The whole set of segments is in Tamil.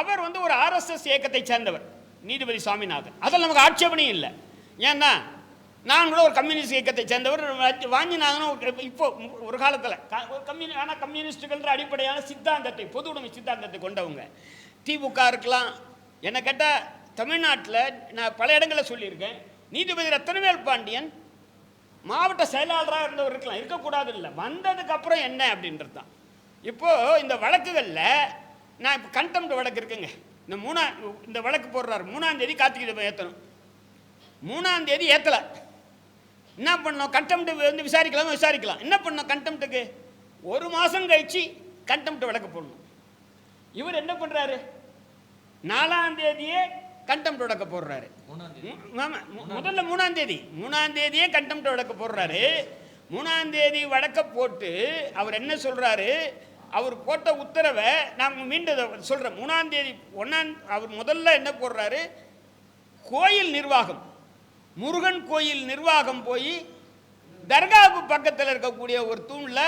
அவர் வந்து ஒரு ஆர்எஸ்எஸ் இயக்கத்தை சேர்ந்தவர் நீதிபதி சுவாமிநாதன் அதில் நமக்கு ஆட்சேபனையும் இல்லை. ஏன்னா நான் கூட ஒரு கம்யூனிஸ்ட் இயக்கத்தை சேர்ந்தவர் வாஞ்சிநாதனும் இப்போ ஒரு காலத்தில் ஒரு கம்யூனி ஆனால் கம்யூனிஸ்டுகள்ன்ற அடிப்படையான சித்தாந்தத்தை பொது உடைமை சித்தாந்தத்தை கொண்டவங்க. திமுக இருக்கலாம். என்னை கேட்டால் தமிழ்நாட்டில் நான் பல இடங்களில் சொல்லியிருக்கேன். நீதிபதி ரத்தனவேல் பாண்டியன்? மாவட்ட செயலாளராக இருந்தவர் இருக்கலாம். இருக்கக்கூடாது இல்லை. வந்ததுக்கப்புறம் என்ன அப்படின்றது தான் இப்போது இந்த வழக்குகளில் நான் இப்போ கண்டெம்ட் வழக்கு இருக்குங்க. இந்த மூணா இந்த வழக்கு போடுறாரு. மூணாம் தேதி கார்த்திகை தீபம் ஏற்றணும் மூணாம் தேதி ஏற்றலை என்ன பண்ணோம் கண்டெம்ட் வந்து விசாரிக்கலாம்? விசாரிக்கலாம். என்ன பண்ணோம் கண்டெம்ட்டுக்கு? ஒரு மாதம் கழிச்சு கண்டெம்ட் வழக்கு போடணும். இவர் என்ன பண்ணுறாரு நாலாம் தேதியே கண்டெம்ட் வழக்கு போடுறாரு. முதல்ல மூணாம் தேதி. மூணாம் தேதியே கண்டெம்ட் வழக்கு போடுறாரு. மூணாம் தேதி வழக்க போட்டு அவர் என்ன சொல்றாரு? அவர் போட்ட உத்தரவை நாங்கள் மீண்டும் இதை மூணாம் தேதி ஒன்றாம் அவர் முதல்ல என்ன போடுறாரு? கோயில் நிர்வாகம். முருகன் கோயில் நிர்வாகம் போய் தர்காவுக்கு பக்கத்தில் இருக்கக்கூடிய ஒரு தூணில்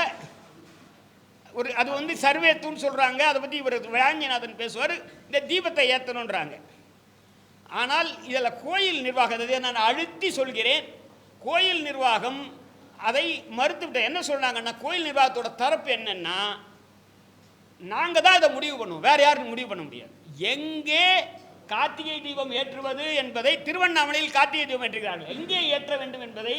ஒரு அது வந்து சர்வே தூண் சொல்கிறாங்க அதை பற்றி இவர் விளாஞ்சிநாதன் பேசுவார். இந்த தீபத்தை ஏற்றணுன்றாங்க ஆனால் இதில் கோயில் நிர்வாகம் இதை நான் அழுத்தி சொல்கிறேன். கோயில் நிர்வாகம் அதை மறுத்துவிட்டேன் என்ன சொல்கிறாங்கன்னா கோயில் நிர்வாகத்தோட தரப்பு என்னென்னா நாங்கள் தான் இதை முடிவு பண்ணுவோம். வேறு யாரும் முடிவு பண்ண முடியாது. எங்கே கார்த்திகை தீபம் ஏற்றுவது என்பதை திருவண்ணாமலையில் கார்த்திகை தீபம் ஏற்றுகிறார்கள். எங்கே ஏற்ற வேண்டும் என்பதை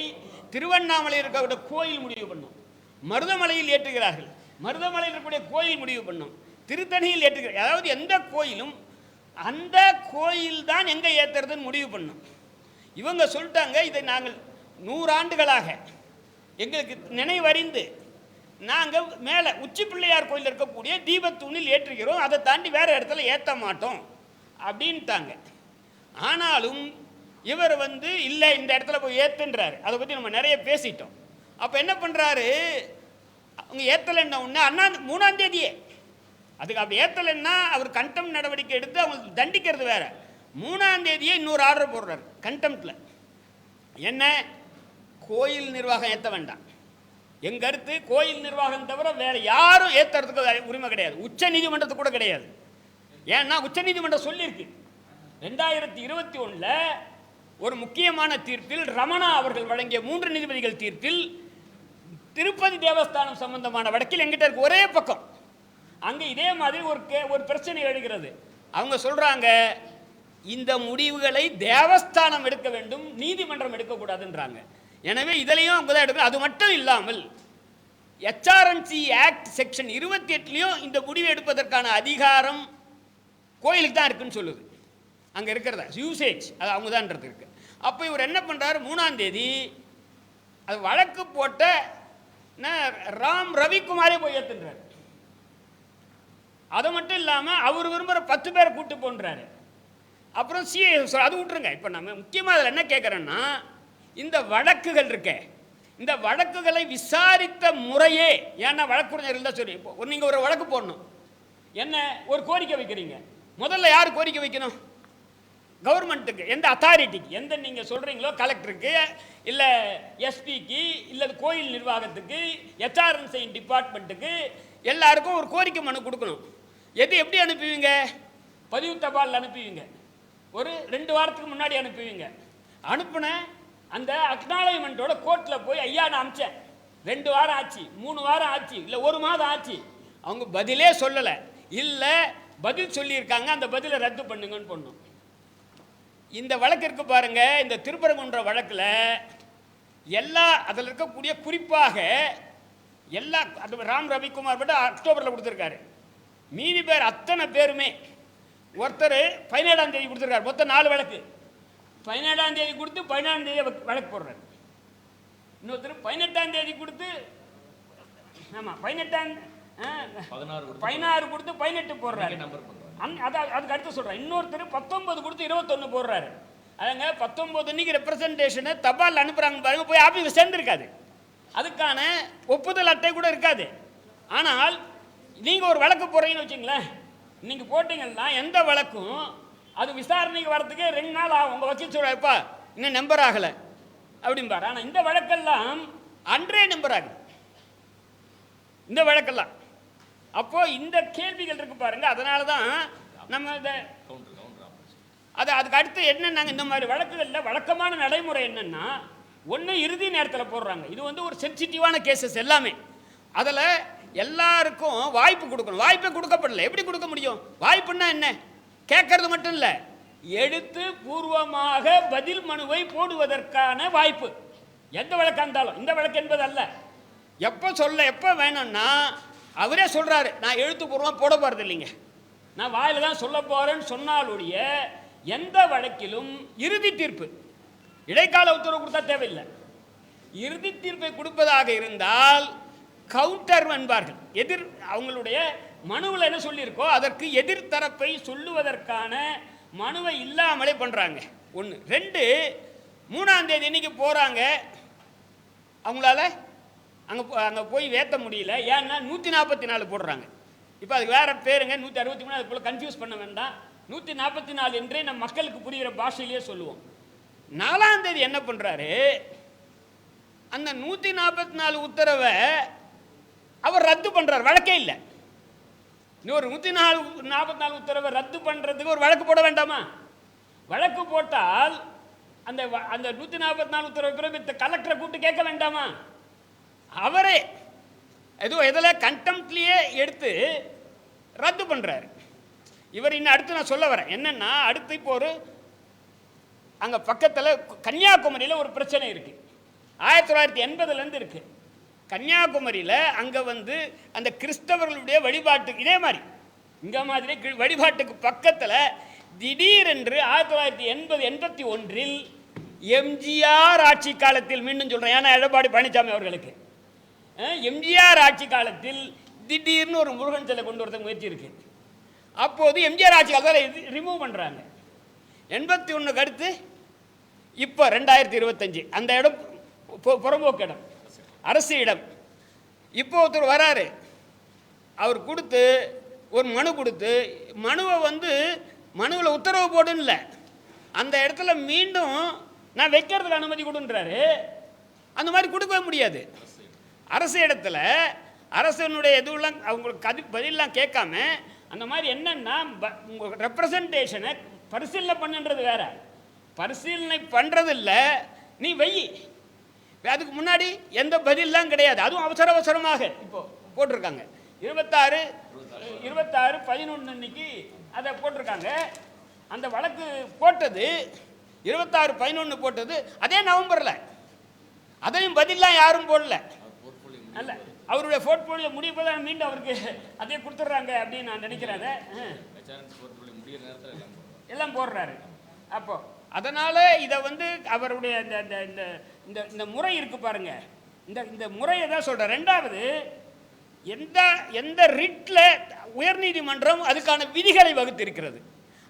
திருவண்ணாமலையில் இருக்கக்கூடிய கோயில் முடிவு பண்ணும். மருதமலையில் ஏற்றுகிறார்கள். மருதமலையில் இருக்கக்கூடிய கோயில் முடிவு பண்ணும். திருத்தணியில் ஏற்றுகிறார் அதாவது எந்த கோயிலும் அந்த கோயில் தான் எங்கே ஏற்றுறதுன்னு முடிவு பண்ணும். இவங்க சொல்லிட்டாங்க இதை நாங்கள் நூறாண்டுகளாக எங்களுக்கு நினைவறிந்து நாங்கள் மேலே உச்சி பிள்ளையார் கோயில் இருக்கக்கூடிய தீபத்தூணில் ஏற்றுகிறோம். அதை தாண்டி வேறு இடத்துல ஏற்ற மாட்டோம். அப்படின்ட்டாங்க. ஆனாலும் இவர் வந்து இல்லை இந்த இடத்துல போய் ஏற்றுன்றாரு அதை பற்றி நம்ம நிறைய பேசிட்டோம். அப்போ என்ன பண்ணுறாரு அவங்க ஏற்றலைன்ன உடனே அண்ணா மூணாம் தேதியே. அதுக்கு அப்படி ஏற்றலைன்னா அவர் கண்டம் நடவடிக்கை எடுத்து அவங்களுக்கு தண்டிக்கிறது வேற. மூணாம் தேதியே இன்னொரு ஆர்டர் போடுறாரு கண்டெம்ட்டில் என்ன? கோயில் நிர்வாகம் ஏற்ற வேண்டாம். என் கருத்து கோயில் நிர்வாகம் தவிர வேற யாரும் ஏற்றுறதுக்கு உரிமை கிடையாது. உச்ச நீதிமன்றத்துக்கு கூட கிடையாது. ஏன்னா உச்ச நீதிமன்றம் சொல்லியிருக்கு. ரெண்டாயிரத்தி இருபத்தி ஒன்றில் ஒரு முக்கியமான தீர்ப்பில் ரமணா அவர்கள் வழங்கிய மூன்று நீதிபதிகள் தீர்ப்பில் திருப்பதி தேவஸ்தானம் சம்பந்தமான வழக்கில் எங்கிட்ட இருக்கு ஒரே பக்கம். அங்கே இதே மாதிரி ஒரு கே ஒரு பிரச்சனை எழுகிறது. அவங்க சொல்றாங்க இந்த முடிவுகளை தேவஸ்தானம் எடுக்க வேண்டும் நீதிமன்றம் எடுக்கக்கூடாதுன்றாங்க. எனவே இதுலேயும் அவங்க தான் எடுக்கணும் அது மட்டும் இல்லாமல் எச்ஆர்என்சி ஆக்ட் செக்ஷன் இருபத்தி எட்டுலேயும் இந்த முடிவு எடுப்பதற்கான அதிகாரம் கோயிலுக்கு தான் இருக்குன்னு சொல்லுது. அங்கே இருக்கிறதா? யூசேஜ் அது அவங்க தான்றது இருக்கு. அப்போ இவர் என்ன பண்ணுறாரு மூணாம் தேதி அது வழக்கு போட்ட ராம் ரவிக்குமாரே போய் ஏற்றுன்றார் அது மட்டும் இல்லாமல் அவர் விரும்புகிற பத்து பேரை கூப்பிட்டு போன்றாரு. அப்புறம் சிஏ அது விட்டுருங்க. இப்போ நம்ம முக்கியமாக அதில் என்ன கேட்குறேன்னா இந்த வழக்குகள் இருக்கே. இந்த வழக்குகளை விசாரித்த முறையே ஏன்னா வழக்குரைஞர் இருந்தால் சரி இப்போ நீங்கள் ஒரு வழக்கு போடணும். என்ன ஒரு கோரிக்கை வைக்கிறீங்க. முதல்ல யார் கோரிக்கை வைக்கணும்? கவர்மெண்ட்டுக்கு எந்த அத்தாரிட்டிக்கு எந்த நீங்கள் சொல்கிறீங்களோ கலெக்டருக்கு இல்லை எஸ்பிக்கு இல்லை கோயில் நிர்வாகத்துக்கு எச்ஆர்என்சி டிபார்ட்மெண்ட்டுக்கு எல்லாருக்கும் ஒரு கோரிக்கை மனு கொடுக்கணும். எது எப்படி அனுப்புவீங்க? பதிவு தபால் அனுப்புவீங்க. ஒரு ரெண்டு வாரத்துக்கு முன்னாடி அனுப்புவீங்க. அனுப்புனேன் அந்த அக்னாலஜ்மெண்ட்டோட கோர்ட்டில் போய் ஐயா நான் அமிச்சேன். ரெண்டு வாரம் ஆச்சு மூணு வாரம் ஆச்சு இல்லை ஒரு மாதம் ஆச்சு. அவங்க பதிலே சொல்லலை. இல்லை பதில் சொல்லியிருக்காங்க அந்த பதிலை ரத்து பண்ணுங்கன்னு பண்ணும் இந்த வழக்கு இருக்கு பாருங்க இந்த திருப்பரங்குன்ற வழக்கில் எல்லா அதில் இருக்கக்கூடிய குறிப்பாக எல்லா அது ராம் ரவிக்குமார் பட்டு அக்டோபரில் கொடுத்துருக்காரு. மீதி பேர் அத்தனை பேருமே ஒருத்தர் பதினேழாம் தேதி கொடுத்துருக்காரு மொத்தம் நாலு வழக்கு. பதினேழாம் தேதி கொடுத்து பதினாலாம் தேதி வழக்கு போடுறாரு. இன்னொருத்தர் பதினெட்டாம் தேதி கொடுத்து ஆமாம் பதினெட்டாம் பதினாறு கொடுத்து பதினெட்டு போடுறாரு. அதான் அதுக்கு அடுத்து சொல்கிறேன் இன்னொருத்தர் பத்தொன்பது கொடுத்து இருபத்தொன்று போடுறாரு. அதுங்க பத்தொன்பது இன்னைக்கு ரெப்ரசன்டேஷனை தபால் அனுப்புகிறாங்க பாருங்க போய் ஆஃபீஸில் சேர்ந்துருக்காது. அதுக்கான ஒப்புதல் அட்டை கூட இருக்காது. ஆனால் நீங்கள் ஒரு வழக்கு போடுறீங்கன்னு வச்சுங்களேன் நீங்கள் போட்டிங்கன்னா எந்த வழக்கும் அது விசாரணைக்கு வரதுக்கு ரெண்டு நாள் ஆகும். உங்கள் வக்கீல் சொல்கிறாருப்பா இன்னும் நம்பர் ஆகலை. அப்படிம்பார். ஆனால் இந்த வழக்கெல்லாம் அன்றே நம்பர் ஆகுது. இந்த வழக்கெல்லாம். அப்போ இந்த கேள்விகள் இருக்கு பாருங்க. அதனால தான் நம்ம அதை அது அதுக்கு அடுத்து என்னன்னாங்க இந்த மாதிரி வழக்குகளில் வழக்கமான நடைமுறை என்னன்னா ஒன்று இறுதி நேரத்தில் போடுறாங்க. இது வந்து ஒரு சென்சிட்டிவான கேசஸ் எல்லாமே. அதில் எல்லாருக்கும் வாய்ப்பு கொடுக்கணும். வாய்ப்பே கொடுக்கப்படல. எப்படி கொடுக்க முடியும்? வாய்ப்புன்னா என்ன? கேட்கறது மட்டும் இல்லை. எடுத்து பூர்வமாக பதில் மனுவை போடுவதற்கான வாய்ப்பு. எந்த வழக்காக இருந்தாலும் இந்த வழக்கு என்பது அல்ல எப்போ சொல்ல எப்போ வேணும்னா அவரே சொல்கிறாரு நான் எழுத்துப்பூர்வமாக போட போகிறது இல்லைங்க. நான் வாயில தான் சொல்ல போகிறேன்னு சொன்னாலுடைய எந்த வழக்கிலும் இறுதி தீர்ப்பு இடைக்கால உத்தரவு கொடுத்தா தேவையில்லை. இறுதி தீர்ப்பை கொடுப்பதாக இருந்தால் கவுண்டர் என்பார்கள் எதிர் அவங்களுடைய மனுவில் என்ன சொல்லியிருக்கோ அதற்கு எதிர்த்தரப்பை சொல்லுவதற்கான மனுவை இல்லாமலே பண்ணுறாங்க ஒன்று ரெண்டு மூணாம் தேதி இன்னைக்கு போகிறாங்க அவங்களால அங்கே அங்கே போய் வேற்ற முடியல. ஏன்னா நூற்றி நாற்பத்தி நாலு போடுறாங்க. இப்போ அதுக்கு வேறு பேருங்க நூற்றி அறுபத்தி மூணு அது போல் கன்ஃபியூஸ் பண்ண வேண்டாம். நூற்றி நாற்பத்தி நாலு என்றே நம்ம மக்களுக்கு புரிகிற பாஷையிலேயே சொல்லுவோம். நாலாம் தேதி என்ன பண்ணுறாரு அந்த நூற்றி நாற்பத்தி நாலு உத்தரவை அவர் ரத்து பண்ணுறார் வழக்கே இல்லை. இன்னொரு நூற்றி நாலு நாற்பத்தி நாலு உத்தரவை ரத்து பண்ணுறதுக்கு ஒரு வழக்கு போட வேண்டாமா? வழக்கு போட்டால் அந்த வ- அந்த நூற்றி நாற்பத்தி நாலு உத்தரவு பிறகு கலெக்டரை கூப்பிட்டு கேட்க வேண்டாமா? அவரே எதுவும் இதில் கண்டெம்ட்லேயே எடுத்து ரத்து பண்ணுறாரு இவர் இன்னும் அடுத்து நான் சொல்ல வரேன். என்னன்னா அடுத்து இப்போ ஒரு அங்கே பக்கத்தில் கன்னியாகுமரியில் ஒரு பிரச்சனை இருக்குது ஆயிரத்தி தொள்ளாயிரத்தி எண்பதுலேருந்து இருக்குது கன்னியாகுமரியில் அங்கே வந்து அந்த கிறிஸ்தவர்களுடைய வழிபாட்டு இதே மாதிரி இங்கே மாதிரி கி- வழிபாட்டுக்கு பக்கத்தில் திடீரென்று ஆயிரத்தி தொள்ளாயிரத்தி எண்பது எண்பத்தி ஒன்றில் எம்ஜிஆர் ஆட்சி காலத்தில் மீண்டும் சொல்கிறேன் ஏன்னா எடப்பாடி பழனிசாமி அவர்களுக்கு எம்ஜிஆர் ஆட்சி காலத்தில் திடீர்னு ஒரு முருகன் சிலை கொண்டு வரதுக்கு முயற்சி இருக்கு. அப்போது எம்ஜிஆர் ஆட்சி காலத்தில் ரிமூவ் பண்ணுறாங்க எண்பத்தி ஒன்றுக்கு அடுத்து இப்போ ரெண்டாயிரத்தி இருபத்தஞ்சு அந்த இடம் புறம்போக்கு இடம். அரசு இடம் இப்போ ஒருத்தர் வராரு. அவர் கொடுத்து ஒரு மனு கொடுத்து மனுவை வந்து மனுவில் உத்தரவு போடுன்னு இல்லை அந்த இடத்துல மீண்டும் நான் வைக்கிறதுக்கு அனுமதி கொடுன்றாரு. அந்த மாதிரி கொடுக்கவே முடியாது. அரசு இடத்துல அரசனுடைய இதுவெல்லாம் அவங்களுக்கு கதி பதிலெலாம் கேட்காம அந்த மாதிரி என்னென்னா ப- ரெப்ரசன்டேஷனை பரிசீலனை பண்ணுன்றது வேற. பரிசீலனை பண்ணுறது இல்லை நீ வெயி அதுக்கு முன்னாடி எந்த பதிலெலாம் கிடையாது. அதுவும் அவசர அவசரமாக இப்போ. போட்டிருக்காங்க. இருபத்தாறு இருபத்தாறு பதினொன்று அன்னைக்கு அதை போட்டிருக்காங்க. அந்த வழக்கு போட்டது இருபத்தாறு பதினொன்று போட்டது அதே நவம்பரில். அதையும் பதிலாம் யாரும் போடல. அல்ல அவருடைய போர்ட்போலியோ முடிவு தான் மீண்டும் அவருக்கு அதே கொடுத்துட்றாங்க அப்படின்னு நான் நினைக்கிறேன். எல்லாம் போடுறாரு. அப்போ அதனால இதை வந்து அவருடைய இந்த இந்த இந்த இந்த முறை இருக்கு பாருங்க. இந்த இந்த முறையை தான் சொல்கிறேன் ரெண்டாவது எந்த எந்த ரிட்டில் உயர்நீதிமன்றம் அதுக்கான விதிகளை வகுத்திருக்கிறது.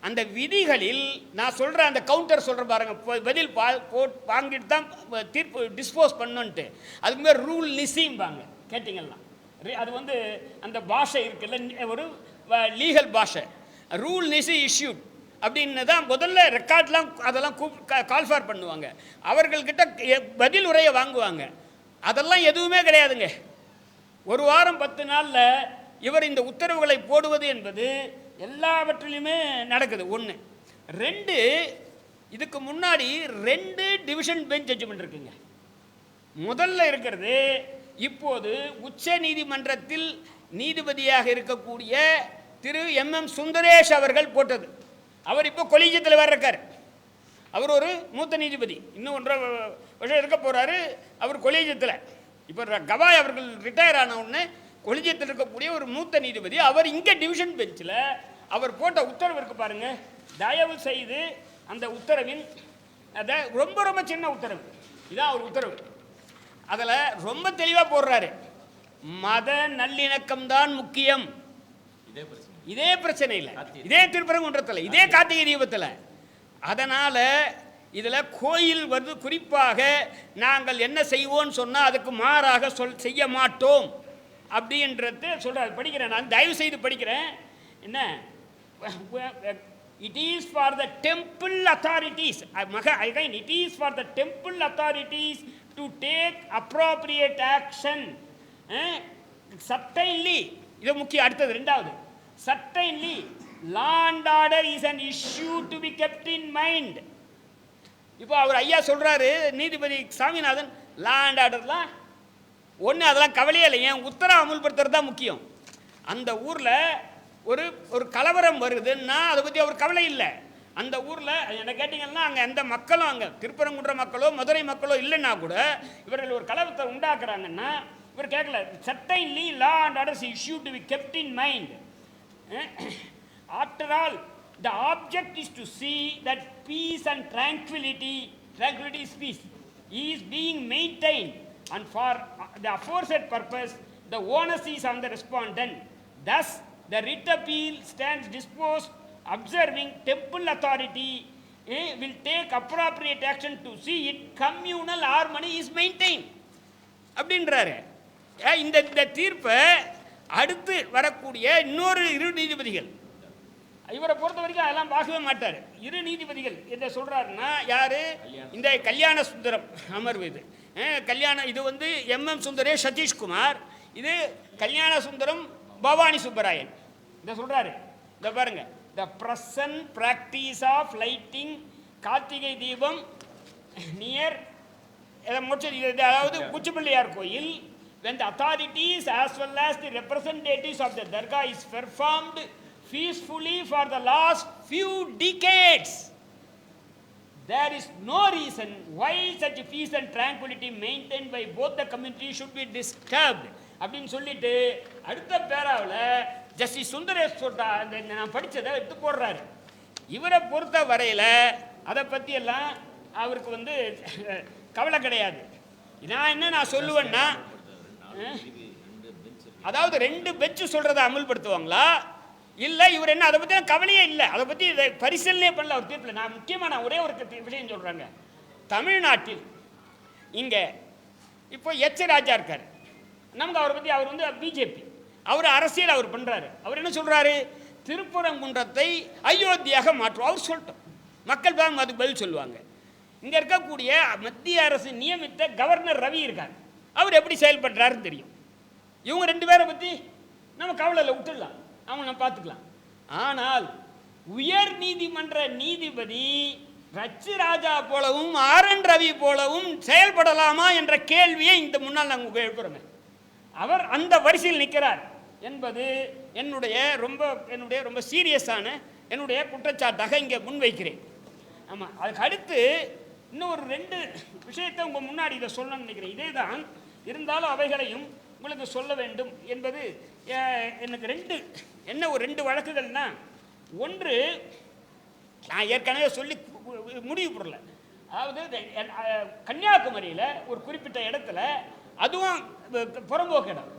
அந்த விதிகளில் நான் சொல்கிற அந்த கவுண்டர் சொல்கிற பாருங்க. பதில் பா போட் வாங்கிட்டு தான் தீர்ப்பு டிஸ்போஸ் பண்ணுன்ட்டு. அதுக்கு மேலே ரூல் நிசிம்பாங்க. கேட்டிங்கன்னா ரி- அது வந்து அந்த பாஷை இருக்குல்ல ஒரு லீகல் பாஷை. ரூல் நிசி இஷ்யூட் அப்படின்னு தான் முதல்ல ரெக்கார்ட்லாம் அதெல்லாம் கூப் கால் ஃபார் பண்ணுவாங்க. அவர்கள்கிட்ட எ- பதில் உரையை வாங்குவாங்க. அதெல்லாம் எதுவுமே கிடையாதுங்க. ஒரு வாரம் பத்து நாளில் இவர் இந்த உத்தரவுகளை போடுவது என்பது எல்லாவற்றிலுமே நடக்குது. ஒன்று ரெண்டு இதுக்கு முன்னாடி ரெண்டு டிவிஷன் பெஞ்ச் ஜட்ஜ்மெண்ட் இருக்குங்க. முதல்ல இருக்கிறது இப்போது உச்ச நீதிமன்றத்தில் நீதிபதியாக இருக்கக்கூடிய திரு எம் எம் சுந்தரேஷ் அவர்கள் போட்டது. அவர் இப்போ கொலீஜியத்தில் வேறு இருக்கார். அவர் ஒரு மூத்த நீதிபதி. இன்னும் ஒன்றரை வருஷம் இருக்க போகிறாரு அவர் கொலீஜியத்தில். இப்போ ர- கவாய் அவர்கள் ரிட்டையர் ஆன உடனே கொலிஜியத்தில் இருக்கக்கூடிய ஒரு மூத்த நீதிபதி அவர் இங்கே டிவிஷன் பெஞ்சில் அவர் போட்ட உத்தரவு இருக்கு பாருங்க. தயவு செய்து அந்த உத்தரவின் அதை ரொம்ப ரொம்ப சின்ன உத்தரவு. இதான் அவர் உத்தரவு. அதில் ரொம்ப தெளிவாக போடுறாரு. மத நல்லிணக்கம் தான் முக்கியம். இதே பிரச்சனை. இல்லை. இதே திருப்பரங்குன்றத்தில் இதே கார்த்திகை. தீபத்தில். அதனால் இதில் கோயில் வந்து குறிப்பாக நாங்கள் என்ன செய்வோம்னு சொன்னால் அதுக்கு மாறாக சொல் செய்ய மாட்டோம். அப்படின்றது சொல்கிறார் படிக்கிறேன் நான் தயவு செய்து படிக்கிறேன். என்ன? It is for the temple authorities மக again it is for the temple authorities to take appropriate action certainly இது முக்கியம். அடுத்தது ரெண்டாவது. Certainly, law and order is an issue to be kept in mind இப்போ அவர் ஐயா சொல்றாரு நீதிபதி சாமிநாதன் லா அண்ட் ஆர்டர்லாம் ஒன்று அதெல்லாம் கவலையே இல்லை ஏன் உத்தரவு அமுல்படுத்துறது தான் முக்கியம். அந்த ஊரில் ஒரு ஒரு கலவரம் வருதுன்னா அதை பற்றி அவர் கவலை இல்லை. அந்த ஊரில் என்ன கேட்டிங்கன்னா அங்கே எந்த மக்களும் அங்கே திருப்பரங்குன்ற மக்களோ மதுரை மக்களோ இல்லைன்னா கூட இவர்கள் ஒரு கலவரத்தை உண்டாக்குறாங்கன்னா இவர் கேட்கல certainly law and orders issue to be kept in mind After all, the object is to see that peace and tranquility, tranquility is peace, is being maintained. And for uh, the aforesaid purpose, the onus is on the respondent. Thus, the writ appeal stands disposed, observing temple authority eh, will take appropriate action to see it communal harmony is maintained. அப்படின்றாரு ஏன் இந்த இந்த தீர்ப்பை அடுத்து வரக்கூடிய இன்னொரு இரு நீதிபதிகள். இவரை பொறுத்த வரைக்கும் அதெல்லாம் பார்க்கவே மாட்டார். இரு நீதிபதிகள் என்ன சொல்றாருன்னா யாரு? இந்த கல்யாண சுந்தரம் அமர்வு இது. அஹ், கல்யாண இது வந்து எம்எம் சுந்தரேஷ் சதீஷ்குமார் இது கல்யாண சுந்தரம் பவானி சுப்பராயன். இதை சொல்றாரு. இதை பாருங்க. The present practice of lighting Karthigai Deepam near இது அதாவது குச்சிப்பிள்ளையார் கோயில். When the authorities as well as the representatives of the dargah is performed peacefully for the last few decades there is no reason why such peace and tranquility maintained by both the community should be disturbed அப்படின்னு சொல்லிட்டு அடுத்த பேராவில் ஜஸ்டிஸ் சுந்தரேஷ் சொல்றா அந்த நான் படித்ததை எடுத்து போடுறாரு இவரை பொறுத்த வரையில் அதை பற்றியெல்லாம் அவருக்கு வந்து கவலை கிடையாது நான் என்ன நான் சொல்லுவேன்னா அதாவது ரெண்டு பெஞ்சு சொல்கிறத அமல்படுத்துவாங்களா? இல்லை இவர் என்ன அதை பற்றி கவலையே இல்லை. அதை பற்றி இதை பரிசீலனையே பண்ணல அவர் தீர்ப்பில். நான் முக்கியமாக நான் ஒரே ஒரு விஷயம் சொல்கிறாங்க தமிழ்நாட்டில் இங்கே இப்போ எச் ராஜா இருக்கார். நமக்கு அவரை பற்றி அவர் வந்து பிஜேபி. அவர் அரசியல் அவர் பண்ணுறாரு அவர் என்ன சொல்கிறாரு திருப்பரங்குன்றத்தை அயோத்தியாக மாற்றுவோம் அவர் சொல்லட்டும். மக்கள் தான் அதுக்கு பதில் சொல்லுவாங்க. இங்கே இருக்கக்கூடிய மத்திய அரசு நியமித்த கவர்னர் ரவி இருக்கார். அவர் எப்படி செயல்படுறாருன்னு தெரியும். இவங்க ரெண்டு பேரை பற்றி நம்ம கவலையில் விட்டுடலாம். அவங்க நம்ம பார்த்துக்கலாம். ஆனால் உயர் நீதிமன்ற நீதிபதி ரச்சு ராஜா போலவும் ஆர் என் ரவி போலவும் செயல்படலாமா என்ற கேள்வியை இந்த முன்னால் நாங்கள் எழுப்புறோங்க. அவர் அந்த வரிசையில் நிற்கிறார் என்பது என்னுடைய ரொம்ப என்னுடைய ரொம்ப சீரியஸான என்னுடைய குற்றச்சாட்டாக இங்கே முன்வைக்கிறேன். ஆமாம் அதுக்கு அடுத்து இன்னும் ஒரு ரெண்டு விஷயத்தை உங்கள் முன்னாடி இதை சொல்லணும்னு நினைக்கிறேன். இதே தான் இருந்தாலும் அவைகளையும் உங்களுக்கு சொல்ல வேண்டும் என்பது எனக்கு ரெண்டு என்ன ஒரு ரெண்டு வழக்குகள்னா ஒன்று நான் ஏற்கனவே சொல்லி முடிவு பொருளை அதாவது கன்னியாகுமரியில் ஒரு குறிப்பிட்ட இடத்துல அதுவும் புறம்போக்கு இடம்.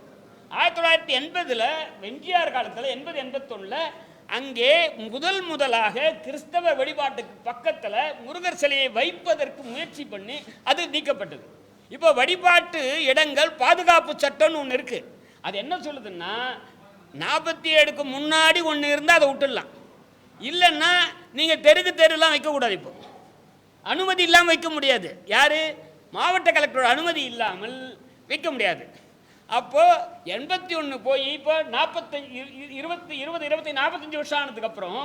ஆயிரத்தி தொள்ளாயிரத்தி எண்பதில் எம்ஜிஆர் காலத்தில் எண்பது எண்பத்தொன்னில் அங்கே முதல் முதலாக கிறிஸ்தவ வழிபாட்டுக்கு பக்கத்தில் முருகர் சிலையை வைப்பதற்கு முயற்சி பண்ணி அது நீக்கப்பட்டது. இப்போ வழிபாட்டு இடங்கள் பாதுகாப்பு சட்டம்னு ஒன்று இருக்குது அது என்ன சொல்லுதுன்னா நாற்பத்தி ஏழுக்கு முன்னாடி ஒன்று இருந்தால் அதை விட்டுடலாம். இல்லைன்னா நீங்கள் தெருக்கு தெருலாம் வைக்கக்கூடாது இப்போ. அனுமதி இல்லாமல் வைக்க முடியாது. யார்? மாவட்ட கலெக்டரோட அனுமதி இல்லாமல் வைக்க முடியாது. அப்போது எண்பத்தி ஒன்று போய் இப்போ நாற்பத்தஞ்சு இருபத்தி இருபது இருபத்தி நாற்பத்தஞ்சு வருஷம் ஆனதுக்கப்புறம்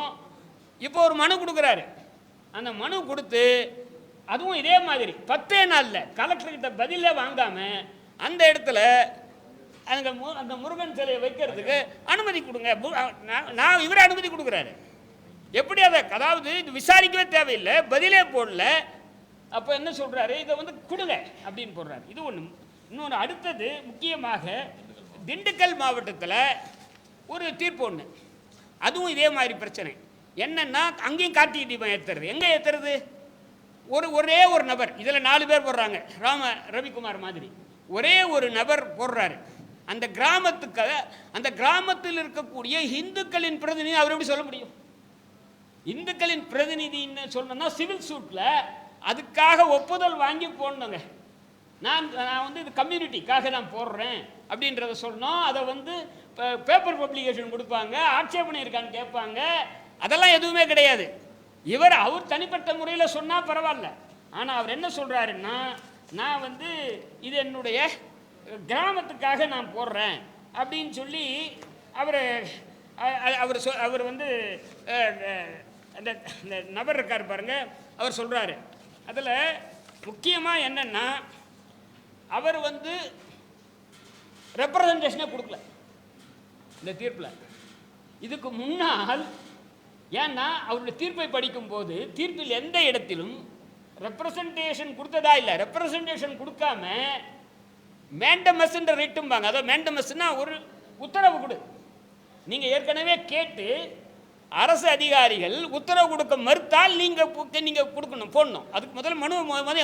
இப்போ ஒரு மனு கொடுக்குறாரு. அந்த மனு கொடுத்து அதுவும் இதே மாதிரி. பத்தே நாளில் கலெக்டர்கிட்ட பதிலே வாங்காமல் அந்த இடத்துல அந்த மு- அந்த முருகன் சிலையை வைக்கிறதுக்கு அனுமதி கொடுங்க. மு- நான் நான் இவரே அனுமதி கொடுக்குறாரு. எப்படி அதை அதாவது இது விசாரிக்கவே தேவையில்லை பதிலே போடல. அப்போ என்ன சொல்கிறாரு இதை வந்து கொடுங்க அப்படின்னு போடுறாரு. இது ஒன்று இன்னொன்று அடுத்தது முக்கியமாக திண்டுக்கல் மாவட்டத்தில் ஒரு தீர்ப்பு ஒன்று அதுவும் இதே மாதிரி பிரச்சனை. என்னென்னா அங்கேயும் கார்த்திகை தீபம் ஏற்றுறது எங்கே ஏற்றுறது ஒரு ஒரே ஒரு நபர் இதில் நாலு பேர் போடுறாங்க ராம ரவிக்குமார் மாதிரி. ஒரே ஒரு நபர் போடுறாரு. அந்த கிராமத்துக்கு அந்த கிராமத்தில் இருக்கக்கூடிய இந்துக்களின் பிரதிநிதி அவர் எப்படி சொல்ல முடியும்? இந்துக்களின் பிரதிநிதின்னு சொல்லணும்னா சிவில் சூட்டில் அதுக்காக ஒப்புதல் வாங்கி போடணுங்க. நான் நான் வந்து இது கம்யூனிட்டிக்காக நான் போடுறேன் அப்படின்றத சொன்னோம் அதை வந்து பேப்பர் பப்ளிகேஷன் கொடுப்பாங்க ஆட்சேபனை இருக்கான்னு கேட்பாங்க. அதெல்லாம் எதுவுமே கிடையாது. இவர் அவர் தனிப்பட்ட முறையில் சொன்னால் பரவாயில்ல. ஆனால் அவர் என்ன சொல்கிறாருன்னா நான் வந்து இது என்னுடைய கிராமத்துக்காக நான் போடுறேன். அப்படின்னு சொல்லி அவர் அவர் சொ அவர் வந்து அந்த அந்த இந்த நபர் இருக்கார் பாருங்க அவர் சொல்கிறாரு அதில் முக்கியமாக என்னென்னா அவர் வந்து ரெப்ரசன்டேஷனே கொடுக்கல. இந்த தீர்ப்பில். இதுக்கு முன்னால் ஏன்னா அவருடைய தீர்ப்பை படிக்கும்போது தீர்ப்பில் எந்த இடத்திலும் ரெப்ரசன்டேஷன் கொடுத்ததா இல்லை. ரெப்ரசன்டேஷன் கொடுக்காம மேண்டமஸ்ன்ற ரிட்டும்பாங்க அதாவது மேண்டமஸ்னா ஒரு உத்தரவு கொடு. நீங்கள் ஏற்கனவே கேட்டு அரசு அதிகாரிகள் உத்தரவு கொடுக்க மறுத்தால் நீங்கள் நீங்கள் கொடுக்கணும் போடணும். அதுக்கு முதல்ல மனு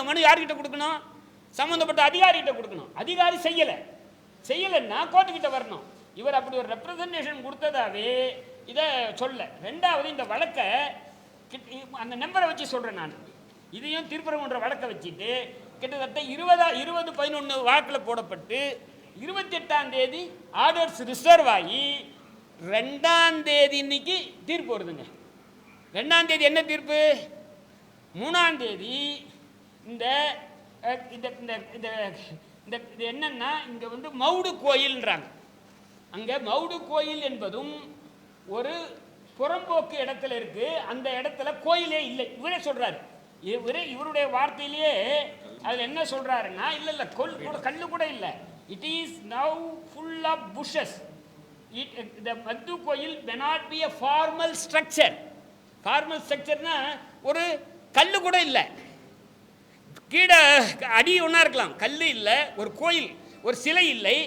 மனு யார்கிட்ட கொடுக்கணும்? சம்மந்தப்பட்ட அதிகாரிகிட்ட கொடுக்கணும். அதிகாரி செய்யலை. செய்யலைன்னா கோர்ட்டுக்கிட்ட வரணும். இவர் அப்படி ஒரு ரெப்ரசன்டேஷன் கொடுத்ததாவே இதை சொல்ல. ரெண்டாவது இந்த வழக்கை கிட்ட- அந்த நம்பரை வச்சு சொல்கிறேன் நான். இதையும் திருப்பரங்குன்ற வழக்கை வச்சுட்டு கிட்டத்தட்ட இருபதா இருபது பதினொன்று வாக்கில் போடப்பட்டு இருபத்தெட்டாம் தேதி ஆர்டர்ஸ் ரிசர்வ் ஆகி ரெண்டாம் தேதி இன்னைக்கு தீர்ப்பு வருதுங்க. ரெண்டாம் தேதி என்ன தீர்ப்பு? மூணாம் தேதி இந்த இந்த இந்த இந்த இந்த இது என்னன்னா இங்கே வந்து மவுடு கோயில்ன்றாங்க. அங்கே மவுடு கோயில் என்பதும் ஒரு புறம்போக்கு இடத்துல இருக்கு அந்த இடத்துல கோயிலே இல்லை. இவரே சொல்றாரு. இவரே இவருடைய வார்த்தையிலேயே அதில் என்ன சொல்றாருன்னா இல்லை இல்லை கொல் கூட கல் கூட இல்லை. It is now full of bushes it the மத்து கோயில் may not be a formal structure formal ஸ்ட்ரக்சர்னா ஒரு கல்லு கூட இல்லை. கீழே அடி ஒன்றா இருக்கலாம். கல் இல்லை ஒரு கோயில் ஒரு சிலை இல்லை.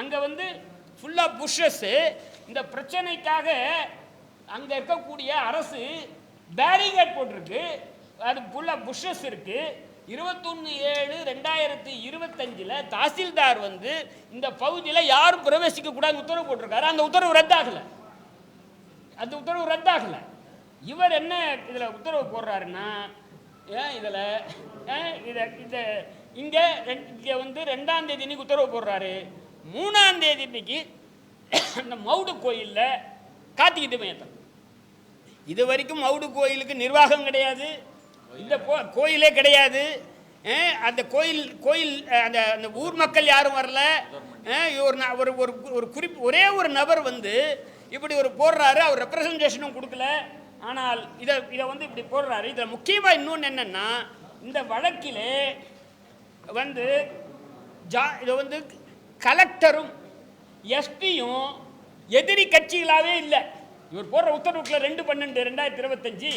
அங்கே வந்து ஃபுல்லாக புஷ்ஷஸ்ஸு இந்த பிரச்சனைக்காக அங்கே இருக்கக்கூடிய அரசு பேரிகேட் போட்டிருக்கு. அது ஃபுல்லாக புஷ்ஷஸ் இருக்குது இருபத்தொன்று ஏழு ரெண்டாயிரத்தி இருபத்தஞ்சில் தாசில்தார் வந்து இந்த பகுதியில் யாரும் பிரவேசிக்க கூடாது உத்தரவு போட்டிருக்காரு. அந்த உத்தரவு ரத்தாகலை. அந்த உத்தரவு ரத்தாகலை. இவர் என்ன இதில் உத்தரவு போடுறாருன்னா ஏன் இதில் இதை இந்த இங்கே இங்கே வந்து ரெண்டாம் தேதி இன்னைக்கு உத்தரவு போடுறாரு. மூணாம் தேதி இன்னைக்கு அந்த மவுடு கோயிலில் கார்த்திகை தீபம் ஏற்றணும் இது வரைக்கும் மவுடு கோயிலுக்கு நிர்வாகம் கிடையாது. இந்த கோ- கோயிலே கிடையாது. அந்த கோயில் கோயில் அந்த அந்த ஊர் மக்கள் யாரும் வரல. ஒரு ந- ஒரு ஒரு ஒரு குறிப்பு ஒரே ஒரு நபர் வந்து இப்படி ஒரு போடுறாரு. அவர் ரெப்ரசன்டேஷனும் கொடுக்கல. ஆனால் இதை இதை வந்து இப்படி போடுறாரு. இதில் முக்கியமாக இன்னொன்று என்னென்னா இந்த வழக்கிலே வந்து ஜா இதை வந்து கலெக்டரும் எஸ்பியும் எதிரி கட்சிகளாகவே இல்லை. இவர் போடுற உத்தரவுக்குள்ள ரெண்டு பன்னெண்டு ரெண்டாயிரத்தி இருபத்தஞ்சி.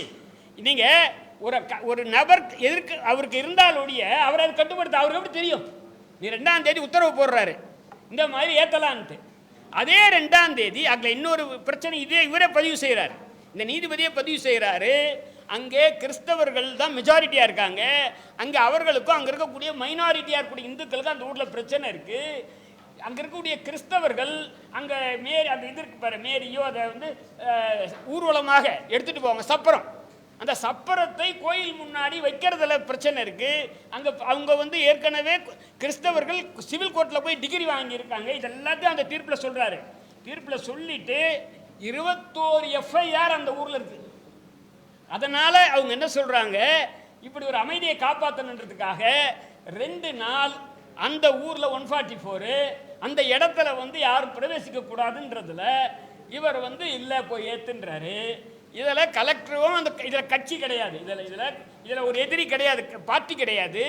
நீங்கள் ஒரு க ஒரு நபர் எதிர்க்கு அவருக்கு இருந்தாலுடைய அவரை அவர் அதை கட்டுப்படுத்த அவருக்கு எப்படி தெரியும்? நீ ரெண்டாம் தேதி உத்தரவு போடுறாரு. இந்த மாதிரி ஏற்றலான்ட்டு அதே ரெண்டாம் தேதி அதில் இன்னொரு பிரச்சனை இதே இவரே பதிவு செய்கிறார் இந்த நீதிபதியை பதிவு செய்கிறாரு அங்கே கிறிஸ்தவர்கள் தான் மெஜாரிட்டியாக இருக்காங்க. அங்கே அவர்களுக்கும் அங்கே இருக்கக்கூடிய மைனாரிட்டியாக இருக்கக்கூடிய இந்துக்களுக்கும் அந்த ஊரில் பிரச்சனை இருக்குது அங்கே இருக்கக்கூடிய கிறிஸ்தவர்கள் அங்கே மேரி அந்த இது இருக்கு பாரு மேரியோ அதை வந்து ஊர்வலமாக எடுத்துகிட்டு போவாங்க. சப்பரம். அந்த சப்பரத்தை கோயில் முன்னாடி வைக்கிறதுல பிரச்சனை இருக்குது அங்கே அவங்க வந்து ஏற்கனவே கிறிஸ்தவர்கள் சிவில் கோர்ட்டில் போய் டிகிரி வாங்கியிருக்காங்க. இது எல்லாத்தையும் அந்த தீர்ப்பில் சொல்கிறாரு தீர்ப்பில் சொல்லிட்டு இருபத்தோரு எஃப்ஐஆர் அந்த ஊரில் இருக்குது அதனால் அவங்க என்ன சொல்கிறாங்க இப்படி ஒரு அமைதியை காப்பாற்றணுன்றதுக்காக ரெண்டு நாள் அந்த ஊரில் ஒன் ஃபார்ட்டி ஃபோரு அந்த இடத்துல வந்து யாரும் பிரவேசிக்க கூடாதுன்றதுல இவர் வந்து இல்லை போய் ஏத்துன்றாரு. இதில் கலெக்டரும் அந்த இதில் கட்சி கிடையாது. இதில் இதில் இதில் ஒரு எதிரி கிடையாது. பார்ட்டி கிடையாது.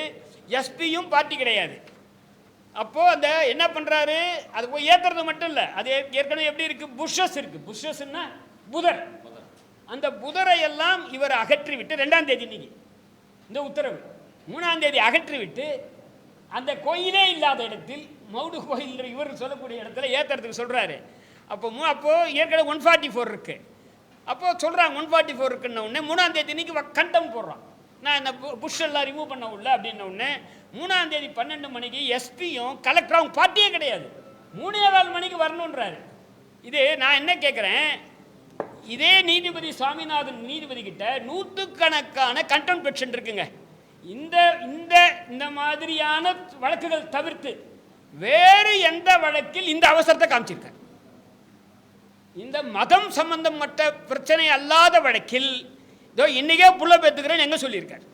எஸ்பியும் பார்ட்டி கிடையாது. அப்போது அந்த என்ன பண்ணுறாரு அது போய் ஏற்றுறது மட்டும் இல்லை. அது ஏற்கனவே எப்படி இருக்குது புஷ்ஷஸ் இருக்குது புஷ்ஷஸ்ன்னா புதர். அந்த புதரை எல்லாம் இவர் அகற்றி விட்டு ரெண்டாம் தேதி இன்னைக்கு. இந்த உத்தரவு. மூணாம் தேதி அகற்றி விட்டு அந்த கோயிலே இல்லாத இடத்தில் மவுடு கோயில் இவர் சொல்லக்கூடிய இடத்துல ஏற்றுறதுக்கு சொல்கிறாரு அப்போ மூ அப்போது ஏற்கனவே ஒன் ஃபார்ட்டி ஃபோர் இருக்குது அப்போது சொல்கிறாங்க ஒன் ஃபார்ட்டி ஃபோர் இருக்குன்ன உடனே மூணாம் தேதி இன்னைக்கு கண்டம் போடுறான். நான் இந்த பு- புஷ் எல்லாம் ரிமூவ் பண்ண உள்ள அப்படின்ன உடனே மூணாம் தேதி பன்னெண்டு மணிக்கு எஸ்பியும் கலெக்டரும் அவங்க பார்ட்டியே கிடையாது. மூணே கால் மணிக்கு வரணுன்றாரு இது நான் என்ன கேட்குறேன் இதே நீதிபதி சுவாமிநாதன் நீதிபதி கிட்ட நூற்றுக்கணக்கான கண்டெம்ட் பெட்ஷன் இருக்குங்க. இந்த இந்த இந்த மாதிரியான வழக்குகள் தவிர்த்து வேறு எந்த வழக்கில் இந்த அவசரத்தை காமிச்சிருக்கார். இந்த மதம் சம்பந்தப்பட்ட பிரச்சனை அல்லாத வழக்கில் இதோ இன்றைக்கே புள்ள பெற்றுக்கிறேன்னு எங்கே சொல்லியிருக்கார்.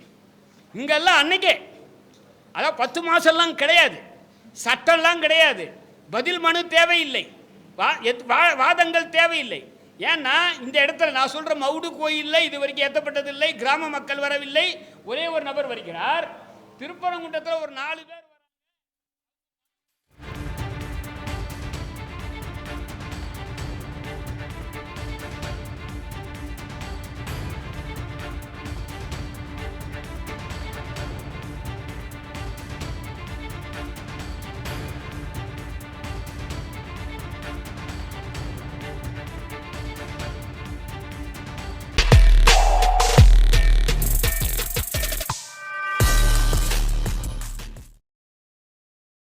இங்கெல்லாம் அன்னைக்கே அதான் பத்து மாதம்லாம் கிடையாது சட்டம்லாம் கிடையாது பதில் மனு தேவையில்லை வா எத்- வா- வாதங்கள் தேவையில்லை. ஏன்னா இந்த இடத்துல நான் சொல்கிற மவுடு கோயிலில் இது வரைக்கும் ஏற்றப்பட்டதில்லை கிராம மக்கள் வரவில்லை ஒரே ஒரு நபர் வருகிறார் திருப்பரங்குன்றத்தில் ஒரு நாலு பேர்